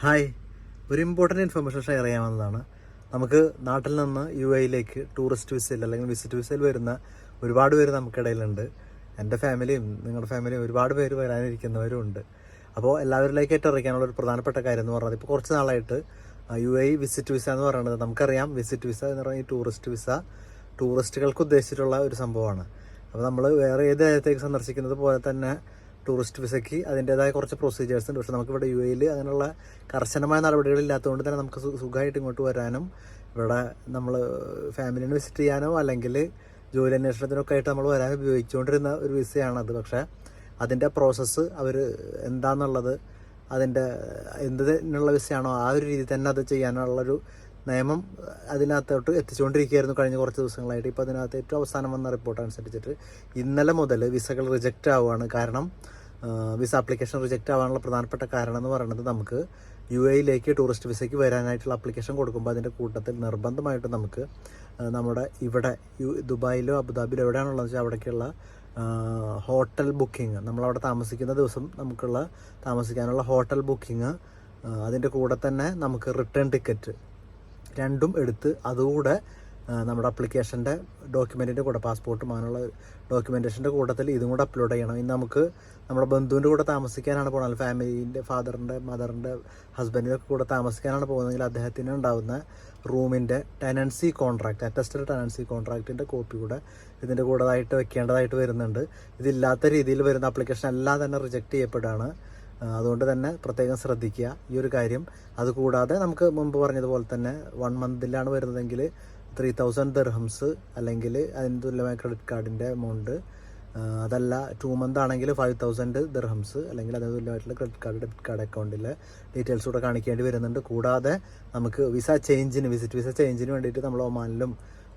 Hi. ഒരു important information share ചെയ്യാൻ വന്നതാണ്. നമുക്ക് നാട്ടിൽ നിന്ന് യു എയിലേക്ക് ടൂറിസ്റ്റ് വിസയിൽ അല്ലെങ്കിൽ വിസിറ്റ് വിസയിൽ വരുന്ന ഒരുപാട് പേര് നമുക്കിടയിലുണ്ട് എന്റെ ഫാമിലിയും നിങ്ങളുടെ ഫാമിലിയും ഒരുപാട് പേര് വരാനിരിക്കുന്നവരും ഉണ്ട്. അപ്പോൾ എല്ലാവരിലേക്ക് അറിയിക്കാനുള്ള ഒരു പ്രധാനപ്പെട്ട കാര്യം എന്ന് പറഞ്ഞത് ഇപ്പോൾ കുറച്ച് നാളായിട്ട് യു എ വിസിറ്റ് വിസ എന്ന് പറയുന്നത് നമുക്കറിയാം. വിസിറ്റ് വിസ എന്ന് പറഞ്ഞാൽ ടൂറിസ്റ്റ് വിസ ടൂറിസ്റ്റുകൾക്ക് ഉദ്ദേശിച്ചിട്ടുള്ള ഒരു സംഭവമാണ്. അപ്പോൾ നമ്മൾ വേറെ ഏത് രാജ്യത്തേക്ക് സന്ദർശിക്കുന്നത് പോലെ തന്നെ ടൂറിസ്റ്റ് വിസയ്ക്ക് അതിന്റെതായ കുറച്ച് പ്രൊസീജിയേഴ്സ് ഉണ്ട്. പക്ഷെ നമുക്കിവിടെ യു എയിൽ അങ്ങനെയുള്ള കർശനമായ നടപടികളില്ലാത്തതുകൊണ്ട് തന്നെ നമുക്ക് സുഖമായിട്ട് ഇങ്ങോട്ട് വരാനും ഇവിടെ നമ്മൾ ഫാമിലിനെ വിസിറ്റ് ചെയ്യാനോ അല്ലെങ്കിൽ ജോലി അന്വേഷണത്തിനൊക്കെ ആയിട്ട് നമ്മൾ വരാൻ ഉപയോഗിച്ചുകൊണ്ടിരുന്ന ഒരു വിസയാണത്. പക്ഷേ അതിന്റെ പ്രോസസ്സ് അവർ എന്താണെന്നുള്ളത് അതിന്റെ എന്തിനുള്ള വിസയാണോ ആ ഒരു രീതിയിൽ തന്നെ അത് ചെയ്യാനുള്ളൊരു നിയമം അതിനകത്തോട്ട് എത്തിച്ചുകൊണ്ടിരിക്കുകയായിരുന്നു കഴിഞ്ഞ കുറച്ച് ദിവസങ്ങളായിട്ട്. ഇപ്പോൾ അതിനകത്ത് ഏറ്റവും അവസാനം വന്ന റിപ്പോർട്ട് അനുസരിച്ചിട്ട് ഇന്നലെ മുതൽ വിസകൾ റിജക്റ്റ് ആവുകയാണ്. കാരണം വിസ ആപ്ലിക്കേഷൻ റിജക്റ്റ് ആവാനുള്ള പ്രധാനപ്പെട്ട കാരണം എന്ന് പറയുന്നത് നമുക്ക് യു എയിലേക്ക് ടൂറിസ്റ്റ് വിസയ്ക്ക് വരാനായിട്ടുള്ള ആപ്ലിക്കേഷൻ കൊടുക്കുമ്പോൾ അതിന്റെ കൂട്ടത്തിൽ നിർബന്ധമായിട്ട് നമുക്ക് നമ്മുടെ ഇവിടെ യു ദുബായിലോ അബുദാബിയിലോ എവിടെയാണുള്ളതെന്ന് വെച്ചാൽ അവിടേക്കുള്ള ഹോട്ടൽ ബുക്കിംഗ് നമ്മളവിടെ താമസിക്കുന്ന ദിവസം നമുക്കുള്ള താമസിക്കാനുള്ള ഹോട്ടൽ ബുക്കിംഗ് അതിന്റെ കൂടെ തന്നെ നമുക്ക് റിട്ടേൺ ടിക്കറ്റ് രണ്ടും എടുത്ത് അതുകൂടെ നമ്മുടെ അപ്ലിക്കേഷന്റെ ഡോക്യുമെന്റിന്റെ കൂടെ പാസ്പോർട്ടും അങ്ങനെയുള്ള ഡോക്യുമെന്റേഷന്റെ കൂട്ടത്തിൽ ഇതും കൂടെ അപ്ലോഡ് ചെയ്യണം. ഇനി നമുക്ക് നമ്മുടെ ബന്ധുവിന്റെ കൂടെ താമസിക്കാനാണ് പോകുന്നത് ഫാമിലീന്റെ ഫാദറിന്റെ മദറിന്റെ ഹസ്ബൻഡിന്റെ കൂടെ താമസിക്കാനാണ് പോകുന്നതെങ്കിൽ അദ്ദേഹത്തിന് ഉണ്ടാകുന്ന റൂമിന്റെ ടെനൻസി കോൺട്രാക്റ്റ് അറ്റസ്റ്റഡ് ടെനൻസി കോൺട്രാക്റ്റിന്റെ കോപ്പി കൂടെ ഇതിന്റെ കൂടെതായിട്ട് വെക്കേണ്ടതായിട്ട് വരുന്നുണ്ട്. ഇതില്ലാത്ത രീതിയിൽ വരുന്ന അപ്ലിക്കേഷൻ എല്ലാം തന്നെ റിജക്റ്റ് ചെയ്യപ്പെടുകയാണ്. അതുകൊണ്ട് തന്നെ പ്രത്യേകം ശ്രദ്ധിക്കുക. ഈ ഒരു കാര്യം. അതുകൂടാതെ നമുക്ക് മുമ്പ് പറഞ്ഞതുപോലെ തന്നെ വൺ മന്തിലാണ് വരുന്നതെങ്കിൽ ത്രീ തൗസൻഡ് ദർഹംസ് അല്ലെങ്കിൽ അതിന് തുല്യമായ ക്രെഡിറ്റ് കാർഡിന്റെ എമൗണ്ട് അതല്ല ടു മന്ത് ആണെങ്കിൽ ഫൈവ് തൗസൻഡ് ദർഹംസ് അല്ലെങ്കിൽ അതിന് തുല്യമായിട്ടുള്ള ക്രെഡിറ്റ് കാർഡ് ഡെബിറ്റ് കാർഡ് അക്കൗണ്ടിലെ ഡീറ്റെയിൽസ് കൂടെ കാണിക്കേണ്ടി വരുന്നുണ്ട്. കൂടാതെ നമുക്ക് വിസ ചേഞ്ചിന് വിസിറ്റ് വിസ ചേഞ്ചിന് വേണ്ടിയിട്ട് നമ്മൾ ഒമാനിലും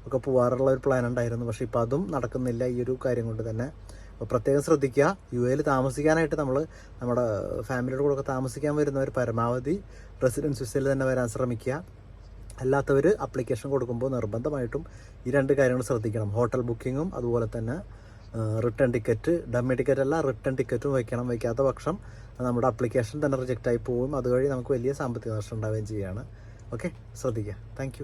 ഒക്കെ പോകാറുള്ള ഒരു പ്ലാൻ ഉണ്ടായിരുന്നു. പക്ഷേ ഇപ്പോൾ അതും നടക്കുന്നില്ല. ഈ ഒരു കാര്യം കൊണ്ട് തന്നെ അപ്പോൾ പ്രത്യേകം ശ്രദ്ധിക്കുക. യു എയിൽ താമസിക്കാനായിട്ട് നമ്മൾ നമ്മുടെ ഫാമിലിയുടെ കൂടെ ഒക്കെ താമസിക്കാൻ വരുന്നവർ പരമാവധി റെസിഡൻസ് വിസയിൽ തന്നെ വരാൻ ശ്രമിക്കുക. അല്ലാത്തവർ അപ്ലിക്കേഷൻ കൊടുക്കുമ്പോൾ നിർബന്ധമായിട്ടും ഈ രണ്ട് കാര്യങ്ങൾ ശ്രദ്ധിക്കണം. ഹോട്ടൽ ബുക്കിങ്ങും അതുപോലെ തന്നെ റിട്ടേൺ ടിക്കറ്റ് ഡമ്മി ടിക്കറ്റ് അല്ല റിട്ടേൺ ടിക്കറ്റും വയ്ക്കണം വയ്ക്കാത്ത പക്ഷം നമ്മുടെ അപ്ലിക്കേഷൻ തന്നെ റിജക്റ്റ് ആയി പോകും അതുവഴി നമുക്ക് വലിയ സാമ്പത്തിക നഷ്ടം ഉണ്ടാവുകയും ചെയ്യുകയാണ്. ഓക്കെ ശ്രദ്ധിക്കുക. താങ്ക്